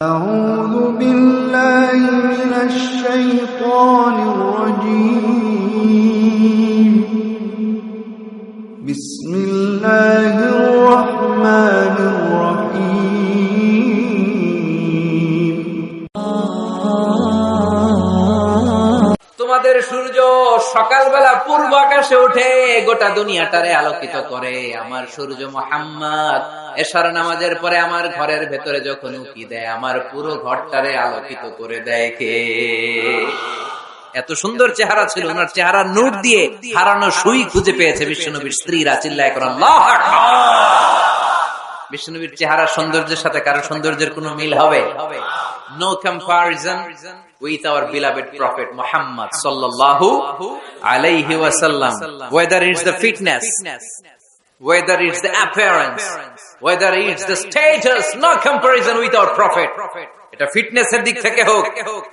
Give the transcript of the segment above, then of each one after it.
أعوذ بالله من الشيطان الرجيم بسم الله الرحمن الرحيم তোমাদের সূর্য সকালবেলা পূর্ব আকাশে উঠে গোটা দুনিয়াটারে আলোকিত করে আমার সূর্য মোহাম্মদ এশার নামাজের পরে আমার ঘরের ভেতরে যখন উকি দেয়, আমার পুরো ঘরটারে আলোকিত করে দেয় কে? এত সুন্দর চেহারা ছিল, ওনার চেহারা নূর দিয়ে হারানো সুই খুঁজে পেয়েছে বিশ্বনবীর স্ত্রীরা, চিল্লায় করেন বিষ্ণুবীর চেহারা সৌন্দর্যের সাথে কারও সৌন্দর্যের কোনো মিল হবে? No comparison with our beloved prophet Muhammad সাল্লাল্লাহু আলাইহি ওয়াসাল্লাম। Whether it's the fitness. Whether it's the appearance, whether it's the status, no comparison with our prophet. এটা ফিটনেসের দিক থেকে হোক,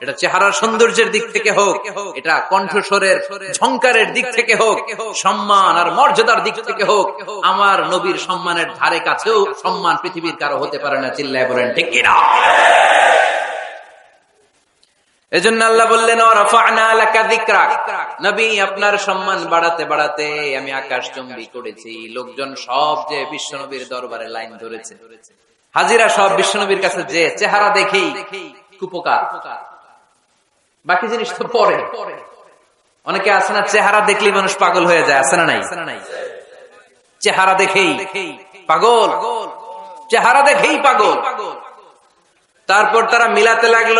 এটা চেহারার সৌন্দর্যের দিক থেকে হোক, এটা কণ্ঠস্বরের ঝংকারের দিক থেকে হোক, সম্মান আর মর্যাদার দিক থেকে হোক, আমার নবীর সম্মানের ধারে কাছেও সম্মান পৃথিবীর কারও হতে পারে না, চিল্লায় বলেন, ঠিক কিনা? এজন্য আল্লাহ বললেন। নবী, আপনার সম্মান বাড়াতে বাড়াতে আমি আকাশ চুম্বি করেছি। লোকজন সব যে বিশ্বনবীর দরবারে লাইন ধরেছে। হাজিরা সব বিশ্বনবীর কাছে যে চেহারা দেখেই কুপকার। বাকি জিনিস তো পরে। অনেকে আছে না, চেহারা দেখলেই মানুষ পাগল হয়ে যায়, আছে না নাই? চেহারা দেখেই পাগল। চেহারা দেখেই পাগল। তারপর তারা মিলাতে লাগল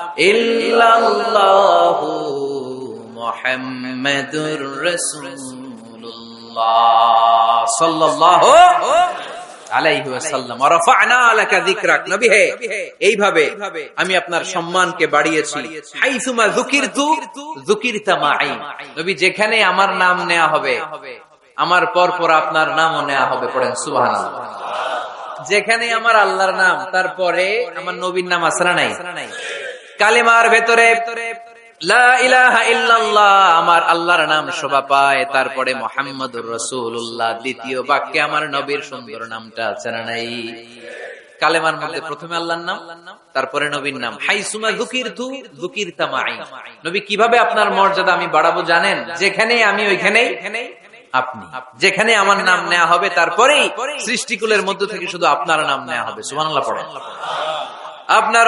এইভাবে আমি আপনার সম্মানকে বাড়িয়েছি। যেখানে আমার নাম নেওয়া হবে, আমার পর পর আপনার নামও নেওয়া হবে। পড়েন, সুবহানাল্লাহ। যেখানে আমার আল্লাহর নাম, তারপরে আমার নবীর নাম না নাই। কালিমার ভেতরে আমার আল্লাহর নাম শোভা পায়। তারপরে, মোহাম্মদুর রসুল্লাহ দ্বিতীয় বাক্যে আমার নবীর সুন্দর নামটা আছে নাই? কালেমার মধ্যে প্রথমে আল্লাহর নাম, তারপরে নবীর নাম। হাইসুমা যুকির তু যুকির তামাই নবী কীভাবে আপনার মর্যাদা আমি বাড়াবো জানেন? যেখানে আমি, ওইখানেই আপনি। যেখানে আমার নাম নেওয়া হবে, তারপরেই সৃষ্টিকুলের মধ্য থেকে শুধু আপনার নাম নেওয়া হবে। সুবহানাল্লাহ পড়েন আপনার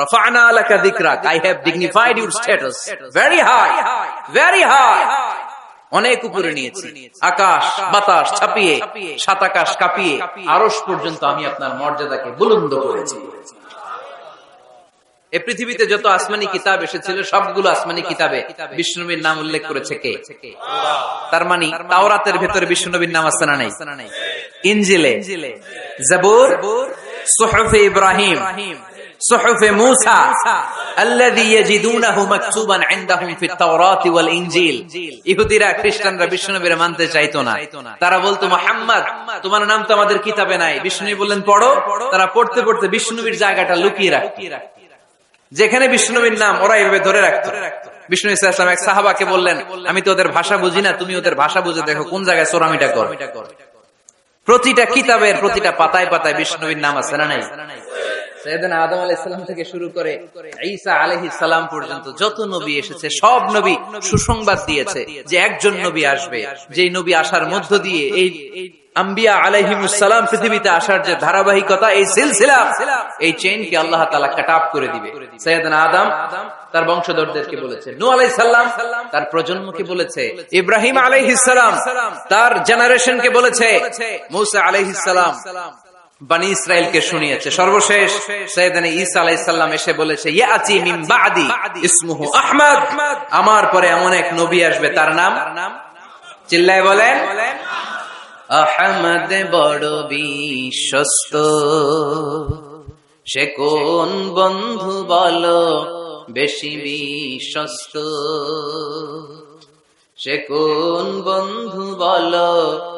রফানা লাকা যিকরাক I have dignified your status very high very high অনেক উপরে নিয়েছি। আকাশ, বাতাস ছাপিয়ে, সাত আকাশ কাঁপিয়ে আরস পর্যন্ত আমি আপনার মর্যাদাকে বুলন্দ করেছি। এই পৃথিবীতে যত আসমানি কিতাব এসেছিল, সবগুলো আসমানি কিতাবে বিষ্ণুনবীর নাম উল্লেখ করেছে কে? তার মানে তাওরাতের ভেতরে বিষ্ণুনবীর নাম আছে না নাই? জাবুর, সুহফে ইব্রাহিম صحف موسى الذي يجدونه مكتوبا عندهم في التوراة والإنجيل ইহুদিরা খ্রিস্টানরা বিষ্ণুনবীর মানতে চাইতো না তারা বলতো মোহাম্মদ তোমার নাম তো আমাদের কিতাবে নাই বিষ্ণু বললেন পড়ো তারা পড়তে পড়তে বিষ্ণুবীর জায়গাটা লুকিয়ে রাখতো যেখানে বিষ্ণুবীর নাম ওরা এভাবে ধরে রাখতো বিষ্ণু ইসলাম এক সাহাবাকে বললেন আমি তো ওদের ভাষা বুঝি না তুমি ওদের ভাষা বুঝে দেখো কোন জায়গায় সোরামিটা কর প্রতিটা কিতাবের প্রতিটা পাতায় পাতায় বিষ্ণুবীর নাম আছে না নাই আদম আলাইহিস সালাম থেকে শুরু করে ঈসা পর্যন্ত যত নবী এসেছে, সব নবী সুসংবাদ দিয়েছে যে একজন নবী আসবে। নবী আসার মধ্য দিয়ে এই ধারাবাহিকতা, এই সিলসিলা, এই আল্লাহ তাআলা কাট আপ করে দিবে। আদম তার বংশধরদেরকে বলেছে প্রজন্মকে বলেছে, ইব্রাহিম আলাইহিস সালাম তার বলেছে, মূসা বানি ইসরায়েলকে শুনিয়েছে। সর্বশেষ সৈয়দানি ঈসা আলাইসাল্লাম এসে বলেছে, ইয়াতি মিন বাদি ইসমুহু আহমদ। আমার পরে এমন এক নবী আসবে, তার নাম? চিল্লায় বলেন, আহমদ বড় বিশ্বস্ত। সে কোন বন্ধু বলো, বেশি বিশ্বস্ত। সে কোন বন্ধু বলো